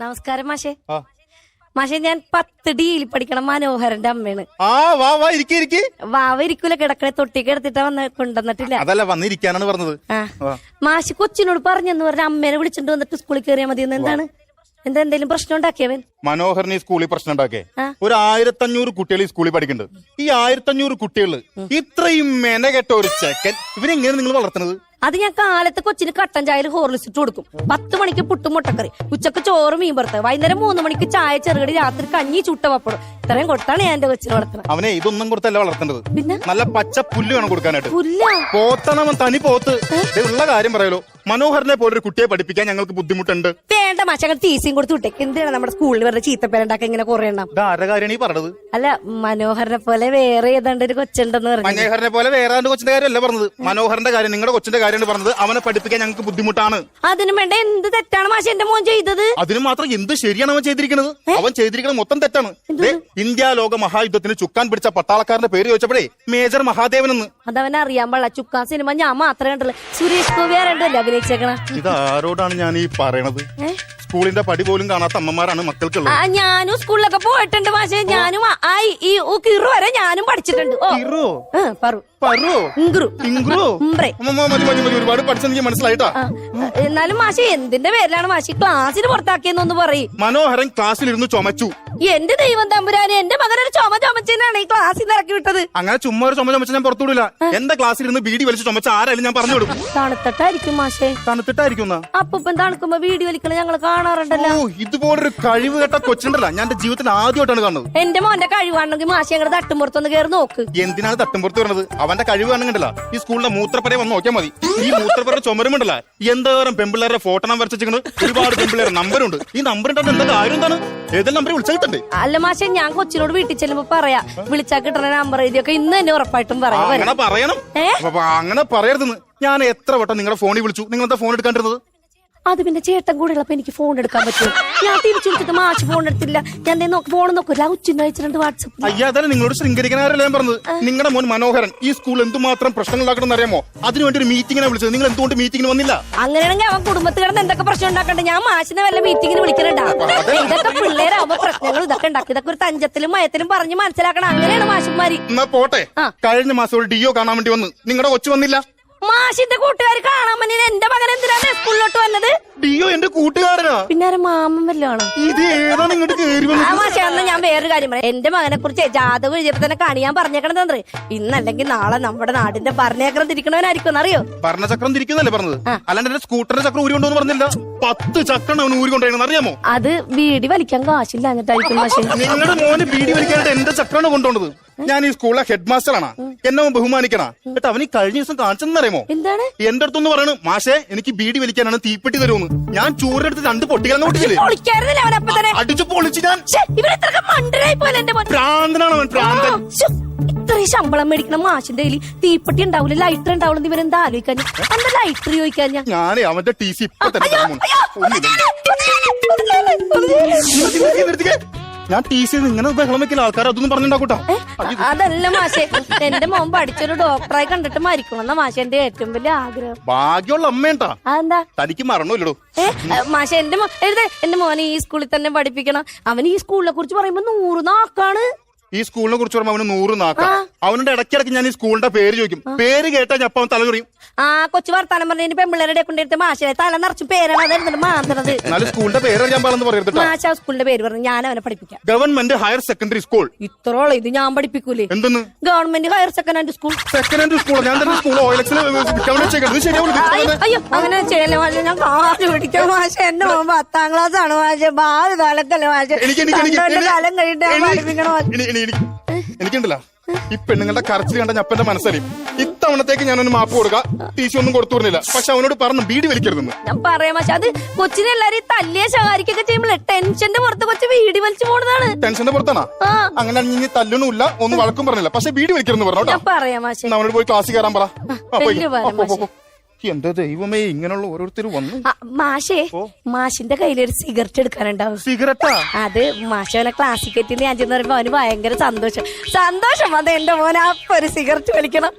നമസ്കാരം മാഷേ. മാഷെ ഞാൻ പത്ത് ഡിയിൽ പഠിക്കണം മനോഹരന്റെ അമ്മയാണ് ആ വാ വാ ഇരിക്കി ഇരിക്കി. വാവ ഇരിക്കൂല കിടക്കണേ തൊട്ടിക്ക് കിടത്തിട്ട് വന്ന് കൊണ്ടുവന്നിട്ടില്ല. അതല്ല വന്നിരിക്കാനാണ് പറഞ്ഞത്. മാഷി കൊച്ചിനോട് പറഞ്ഞെന്ന് പറഞ്ഞ അമ്മേനെ വിളിച്ചിട്ട് വന്നിട്ട് സ്കൂളിൽ കയറിയാൽ മതി എന്താണ്? എന്താ എന്തെങ്കിലും പ്രശ്നം ഉണ്ടാക്കിയവൻ മനോഹരൻ ഈ സ്കൂളിൽ പ്രശ്നം ഉണ്ടാക്കേ. ഒരു ആയിരത്തഞ്ഞൂറ് കുട്ടികൾ ഈ സ്കൂളിൽ പഠിക്കുന്നുണ്ട്. ഈ ആയിരത്തഞ്ഞൂറ് കുട്ടികൾ ഇത്രയും മെനകെട്ട ഒരു ചെക്കൻ ഇവരെങ്ങനെ നിങ്ങൾ വളർത്തുന്നത്? അത് ഞാൻ കാലത്ത് കൊച്ചിന് കട്ടൻ ചായയിൽ ഹോർലിസ് ഇട്ട് കൊടുക്കും. പത്ത് മണിക്ക് പുട്ടും മുട്ടക്കറി ഉച്ചയ്ക്ക് ചോറ് മീൻ പുറത്ത് വൈകുന്നേരം മൂന്ന് മണിക്ക് ചായ ചെറുകടി രാത്രി കഞ്ഞി ചുട്ട പപ്പടും ഇത്രയും കൊടുത്താണ് ഞാൻ എന്റെ കൊച്ചിനെ വളർത്തുന്നത്. അവനെ ഇതൊന്നും കൊടുത്തല്ല വളർത്തേണ്ടത്. പിന്നെ? നല്ല പച്ച പുല്ല് വേണം കൊടുക്കാനായിട്ട്. പുല്ല? പോത്തണവൻ തനി പോത്ത്. ഉള്ള കാര്യം പറയലോ മനോഹരനെ പോലെ ഒരു കുട്ടിയെ പഠിപ്പിക്കാൻ ഞങ്ങൾക്ക് ബുദ്ധിമുട്ടുണ്ട്. വേണ്ട മച്ചങ്ങൾ ടീസിയും കൊടുത്ത് വിട്ടേക്ക് എന്തിനാണ് നമ്മുടെ സ്കൂളിൽ വെറുതെ ചീത്തപ്പേരുണ്ടാക്കി ഇങ്ങനെ കുറെ എണ്ണം? ഇത് ആരുടെ കാര്യമാണ് ഈ പറഞ്ഞത്? അല്ല മനോഹരനെ പോലെ വേറെ ഏതാണ്ട് ഒരു കൊച്ചുണ്ടെന്ന് പറഞ്ഞു മനോഹരനെ പോലെ വേറെ ആരുടെ കൊച്ചിന്റെ കാര്യമല്ല പറഞ്ഞത്. മനോഹരന്റെ കാര്യം നിങ്ങളുടെ കൊച്ചിന്റെ കാര്യമാണ് പറഞ്ഞത്. അവനെ പഠിപ്പിക്കാൻ ഞങ്ങൾക്ക് ബുദ്ധിമുട്ടാണ്. അതിനും വേണ്ട എന്ത് തെറ്റാണ് മാഷ എന്റെ മോൻ ചെയ്തത്? അതിന് മാത്രം എന്ത് ശരിയാണ് അവൻ ചെയ്തിരിക്കുന്നത്? അവൻ ചെയ്തിരിക്കുന്നത് മൊത്തം തെറ്റാണ്. ദേ, ഇന്ത്യ ലോക മഹായുദ്ധത്തിന് ചുക്കാൻ പിടിച്ച പട്ടാളക്കാരന്റെ പേര് ചോദിച്ചപ്പോഴേ മേജർ മഹാദേവൻ എന്ന്. അതവനെ അറിയാൻ പാടില്ല. ചുക്കാൻ സിനിമ ഞാൻ മാത്രമേ കണ്ടുള്ളൂ. സുരേഷ് ഗോപി ആരണ്ടല്ലേ അഭിനയിച്ചേക്കണ? ഇത് ആരോടാണ് ഞാൻ ഈ പറയണത്? സ്കൂളിന്റെ പടി പോലും കാണാത്ത അമ്മമാരാണ് മക്കൾക്കുള്ളത്. ആ ഞാനും സ്കൂളിലൊക്കെ പോയിട്ടുണ്ട് പക്ഷേ ഞാനും ഈ- കിറു വരെ ഞാനും പഠിച്ചിട്ടുണ്ട്. ഒരുപാട് പഠിച്ചെനിക്ക് മനസ്സിലായിട്ടാ. എന്നാലും മാഷെ എന്തിന്റെ പേരിലാണ് മാഷി ക്ലാസ്സിന് പുറത്താക്കിയെന്നൊന്ന് പറയും. മനോഹരൻ ക്ലാസ്സിലിരുന്ന് ചുമച്ചു. എന്റെ ദൈവം തമ്പുരാനെ എന്റെ മകനൊരു ചുമ ചുമച്ചാണ് ഈ ക്ലാസ്സിൽ നിന്ന് ഇറക്കി വിട്ടത്. അങ്ങനെ ചുമ്മാ ഒരു ചുമ ചുമച്ച ഞാൻ പുറത്തുവിടില്ല എന്റെ ക്ലാസ്സിൽ ഇരുന്ന് ബീഡി വലിച്ച് ചുമച്ച ആരായാലും ഞാൻ പറഞ്ഞു കൊടുക്കും തണുത്തിട്ടായിരിക്കും മാഷേ. തണുത്തിട്ടായിരിക്കും അപ്പം തണുക്കുമ്പോ വീഡിയോ വലിക്കണ ഞങ്ങൾ കാണാറുണ്ടല്ലോ. ഇതുപോലൊരു കഴിവ് കേട്ട കൊച്ചുണ്ടല്ല. ഞാൻ എന്റെ ജീവിതത്തിൽ ആദ്യമായിട്ടാണ് കാണുന്നത്. എന്റെ മോന്റെ കഴിവാണെങ്കിൽ മാഷി ഞങ്ങളുടെ ഒന്ന് കയറി നോക്ക്. എന്തിനാണ് തട്ടുംപുറത്ത് വരുന്നത് അവന്റെ കഴിവ് കാണുന്നുണ്ടല്ല. ഈ സ്കൂളിലെ മൂത്രപ്പര വന്ന് നോക്കിയാൽ മതി. ഈ മൂത്രപ്പര ചുമരുമുണ്ടല്ല എന്തോരം പെമ്പിള്ളേരുടെ ഫോട്ടോ നമ്പർ വെച്ചിരിക്കുന്നത് ഒരുപാട് പെമ്പിള്ളേരുടെ നമ്പറുണ്ട് ഈ നമ്പർ ഉണ്ടെന്ന് എന്താ കാര്യം എന്താണ്? ഏതെല്ലാം നമ്പർ വിളിച്ചാൽ കിട്ടണ്ടേ അല്ല മാഷെ ഞാൻ കൊച്ചിനോട് വീട്ടിൽ ചെല്ലുമ്പോ പറയാ വിളിച്ചാ കിട്ടണ നമ്പർ എഴുതിയൊക്കെ ഇന്ന് തന്നെ ഉറപ്പായിട്ടും പറയാം. അങ്ങനെ പറയണം. ഏ? അപ്പൊ അങ്ങനെ പറയരുത് ഞാൻ എത്ര വട്ടം നിങ്ങളുടെ ഫോണിൽ വിളിച്ചു. നിങ്ങൾ എന്താ ഫോൺ എടുക്കാണ്ടിരുന്നത്? അത് പിന്നെ ചേട്ടൻ കൂടെ ഉള്ളപ്പോ എനിക്ക് ഫോൺ എടുക്കാൻ പറ്റും ഞാൻ തിരിച്ചു വിളിച്ചിട്ട് മാഷ് ഫോൺ എടുത്തില്ല ഞാൻ ദേ നോക്ക്. ഫോൺ നോക്കൂല ഉച്ചിന്ന് അയച്ചിട്ടുണ്ട് വാട്സപ്പ് അയ്യാ അതല്ല നിങ്ങളോട് ശൃംഗരിക്കാനല്ല ഞാൻ പറഞ്ഞത്? നിങ്ങളുടെ മോൻ മനോഹരൻ ഈ സ്കൂൾ എന്തുമാത്രം പ്രശ്നങ്ങൾ ഉണ്ടാക്കണം അറിയാമോ? അതിനുവേണ്ടി ഒരു മീറ്റിംഗിനെ വിളിച്ചത്. നിങ്ങൾ എന്തുകൊണ്ട് മീറ്റിംഗിന് വന്നില്ല? അങ്ങനെയാണെങ്കിൽ അവൻ കുടുംബത്തിൽ കിടന്ന് എന്തൊക്കെ പ്രശ്നം ഉണ്ടാക്കണ്ട? ഞാൻ മാഷിനെ വല്ല മീറ്റിംഗിന് വിളിക്കണ്ട ഇതൊക്കെ പിള്ളേരാവുമ്പോ പ്രശ്നങ്ങൾ ഇതൊക്കെ ഉണ്ടാക്കി. ഇതൊക്കെ ഒരു തഞ്ചത്തിലും മയത്തിലും പറഞ്ഞ് മനസ്സിലാക്കണം. അങ്ങനെയാണ് മാഷന്മാര്. എന്നാ പോട്ടെ. കഴിഞ്ഞ മാസം ഒരു ഡിഒ കാണാൻ വേണ്ടി വന്ന്. നിങ്ങളുടെ കൊച്ചു വന്നില്ല? മാഷിന്റെ കൂട്ടുകാർ കാണാൻ വേണ്ടി എന്റെ മകൻ എന്തിനാണ് സ്കൂളിലോട്ട് വന്നത്? ഡിയോ എന്റെ കൂട്ടുകാരനാ? പിന്നെ മാമൻ വല്ലതാണ് ഇത് കേറി മാഷെ അന്ന് ഞാൻ വേറൊരു കാര്യം പറയാം. എന്റെ മകനെ കുറിച്ച് ജാതകം എഴുതിയപ്പോ തന്നെ കാണിയാൻ പറഞ്ഞേക്കണം തന്നെ ഇന്നല്ലെങ്കിൽ നാളെ നമ്മുടെ നാടിന്റെ ഭരണചക്രം തിരിക്കണവനായിരിക്കും അറിയോ? ഭരണചക്രം തിരിക്കുന്നല്ലേ പറഞ്ഞത്? അല്ലാണ്ട് എന്റെ സ്കൂട്ടറിന്റെ ചക്രം ഊരി കൊണ്ടുവന്ന് പറഞ്ഞില്ല? പത്ത് ചക്രം അവൻ ഊരി കൊണ്ടുപോയെന്ന് അറിയാമോ? അത് ബീഡി വലിക്കാൻ കാശില്ല എന്നിട്ടായിരിക്കും മാഷെ. നിങ്ങളുടെ മോന് ബീഡി വലിക്കാനായിട്ട് എന്റെ ചക്രാണ് കൊണ്ടുപോണത്? ഞാൻ ഈ സ്കൂളിലെ ഹെഡ് മാസ്റ്റർ ആണ് എന്നെ ബഹുമാനിക്കണം. എന്നിട്ട് അവൻ ഈ കഴിഞ്ഞ ദിവസം കാണിച്ചെന്നറിയാമോ എന്താണ്? എന്റെ അടുത്തൊന്ന് പറയണു. മാഷേ എനിക്ക് ബീഡി വലിക്കാനാണ് തീപ്പെട്ടി തരുമെന്ന്. ഞാൻ ചൂരെടുത്ത് രണ്ട് പൊട്ടിക്കാൻ പൊട്ടിച്ചില്ലേ? പൊളിക്കായിരുന്നില്ല അവൻ അപ്പൊ തന്നെ. അടിച്ചു പൊളിച്ച് ഞാൻ ശ്ശെ, മണ്ടനായി പോലെ എന്റെ മോൻ ഭ്രാന്തനാണ് അവൻ ഭ്രാന്തൻ ശ്ശെ, ഇത്രയും ശമ്പളം മേടിക്കണം മാഷിന്റെ കയ്യിൽ തീപ്പെട്ടി ഉണ്ടാവില്ല ലൈറ്റർ ഉണ്ടാവില്ല ഇവരെന്താ ആലോചിക്കാൻ എന്താ ലൈറ്റർ ചോദിക്കാൻ ഞാൻ? ഞാനേ അവന്റെ ടി സി ഇപ്പൊ തന്നെ അയ്യോ, തരാൻ. അയ്യോ, നിർത്തിക്കേ. ഞാൻ ടി സി ഇങ്ങനെ ബഹളം വെക്കുന്ന ആൾക്കാർ അതൊന്നും പറഞ്ഞിട്ടുണ്ടാക്കൂട്ടോ അതല്ല മാഷെ. എന്റെ മോൻ പഠിച്ചൊരു ഡോക്ടറായി കണ്ടിട്ട് മരിക്കണം എന്നാ മാഷെ എന്റെ ഏറ്റവും വലിയ ആഗ്രഹം. ഭാഗ്യമുള്ള അമ്മേണ്ടാ അതെന്താ? തനിക്ക് മരണമില്ലടോ. മാഷെ എന്റെ എഴുതേ എന്റെ മോനെ ഈ സ്കൂളിൽ തന്നെ പഠിപ്പിക്കണം. അവൻ ഈ സ്കൂളിനെ കുറിച്ച് പറയുമ്പോ നൂറ് നാക്കാണ്. ഈ സ്കൂളിനെ കുറിച്ച് പറയുമ്പോൾ അവന് നൂറ് നാക്കാം. അവനോട് ഇടയ്ക്കിടയ്ക്ക് ഞാൻ ഈ സ്കൂളിന്റെ പേര് ചോദിക്കും. പേര് കേട്ടാൽ ഞാൻ അപ്പം തലചൊറിയും. ആ കൊച്ചു വർത്താനം പറഞ്ഞ പെമ്പിള്ളേരുടെ കൊണ്ടിരുത്തി മാഷെ തല നിറച്ചും പേരാണ്. അതെടുത്തിട്ട് മാന്തണത്? എന്നാലും സ്കൂളിന്റെ പേര് ഞാൻ പറയരുത് മാഷ സ്കൂളിന്റെ പേര് പറഞ്ഞു ഞാൻ അവനെ പഠിപ്പിക്കാം. ഗവൺമെന്റ് ഹയർ സെക്കൻഡറി സ്കൂൾ ഇത്രോളം ഇത് ഞാൻ പഠിപ്പിക്കൂലേ? എന്തെന്ന്? Government higher secondary school secondary school ഞാൻ തന്നെ സ്കൂൾ അയ്യോ അങ്ങനെ ചെയ്യല്ലേ മാഷെ? ഞാൻ കാൽ പിടിക്കാം മാഷെ. എന്റെ മോൻ പത്താം ക്ലാസ് ആണ് മാഷെ. ബാഗ് മാഷെ. പന്ത്രണ്ട് കാലം കഴിഞ്ഞിട്ട് ഞാൻ പഠിപ്പിക്കണം എനിക്കുണ്ടല്ല. ഈ പെണ്ണുങ്ങളുടെ കരച്ചിൽ കണ്ട ഞപ്പന്റെ മനസ്സറിയും. ഇത്തവണത്തേക്ക് ഞാനൊന്ന് മാപ്പ് കൊടുക്കാം. ടീച്ചർ ഒന്നും കൊടുത്തു പറഞ്ഞില്ല പക്ഷെ അവനോട് പറഞ്ഞു ബീഡി വലിക്കരുതെന്ന്. ഞാൻ പറയാം പക്ഷെ അത് കൊച്ചിനെ എല്ലാരും തല്ലിയ ശകാരിക്കൊക്കെ ചെയ്യുമ്പോൾ ടെൻഷന്റെ പുറത്ത് കൊച്ചു വീടി വലിച്ചു പോണതാണ്. ടെൻഷന്റെ പുറത്താണോ? അങ്ങനെ ഇനി തല്ലൊന്നുമില്ല ഒന്നും വഴക്കും പറഞ്ഞില്ല. പക്ഷെ ബീഡി വലിക്കരുതെന്ന് പറഞ്ഞു കേട്ടോ. പറയാം അവനോട് പോയി ക്ലാസ് കയറാൻ പറ. എന്റെ ദൈവമേ ഇങ്ങനെയുള്ള ഓരോരുത്തർ വന്നു. മാഷേ മാഷിന്റെ കയ്യിലൊരു സിഗരറ്റ് എടുക്കാനുണ്ടാവും. സിഗരറ്റാ അത് മാഷവനെ ക്ലാസ്സിക്കറ്റിൽ ഞാൻ ചെന്ന് പറയുമ്പോ അവന് ഭയങ്കര സന്തോഷം. സന്തോഷം അത് എന്റെ മോനെ അപ്പൊ ഒരു സിഗരറ്റ് വലിക്കണം!